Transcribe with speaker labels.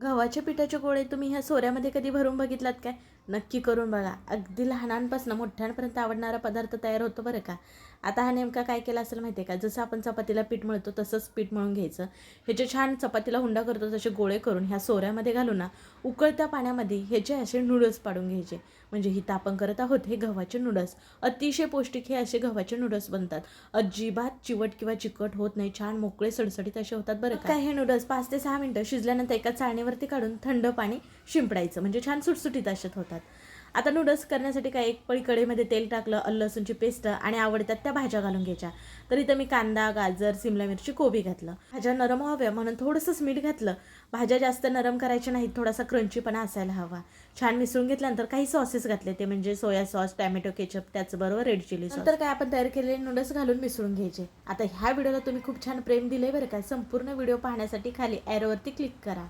Speaker 1: गव्हाच्या पिठाचे गोळे तुम्ही ह्या सोऱ्यामध्ये कधी भरून बघितलात काय? नक्की करून बघा. अगदी लहानांपासून मोठ्यांपर्यंत आवडणारा पदार्थ तयार होतो बरं का? आता हा नेमका काय केला असेल माहिती आहे का? जसं आपण चपातीला पीठ मळतो तसंच पीठ मळून घ्यायचं. ह्याचे छान चपातीला हुंडा करतो तसे गोळे करून ह्या सोऱ्यामध्ये घालून ना उकळत्या पाण्यामध्ये ह्याचे असे नूडल्स पाडून घ्यायचे. म्हणजे हिथं आपण करत आहोत हे गव्हाचे नूडल्स अतिशय पौष्टिक हे असे गव्हाचे नूडल्स बनतात. अजिबात चिवट किंवा चिकट होत नाही. छान मोकळे सडसडीत असे होतात बरं का? काय हे नूडल्स पाच ते सहा मिनटं शिजल्यानंतर एका चाळणीवरती काढून थंड पाणी शिंपडायचं. म्हणजे छान सुटसुटीत अशात होतात. आता नूडल्स करण्यासाठी काय एक पळी कढईमध्ये तेल टाकलं लसूणची पेस्ट आणि आवडतात त्या भाज्या घालून घ्यायच्या. तर इथं मी कांदा गाजर सिमला मिरची कोबी घातलं. भाज्या नरम व्हाव्या म्हणून थोडंसंच मीठ घातलं. भाज्या जास्त नरम करायच्या नाहीत थोडासा क्रंचीपणा असायला हवा. छान मिसळून घेतल्यानंतर काही सॉसेस घातले ते म्हणजे सोया सॉस टॅमॅटो केचप त्याचबरोबर रेड चिली सॉस नंतर काय आपण तयार केलेले नूडल्स घालून मिसळून घ्यायचे. आता ह्या व्हिडिओला तुम्ही खूप छान प्रेम दिले बरं का. संपूर्ण व्हिडिओ पाहण्यासाठी खाली ॲरोवरती क्लिक करा.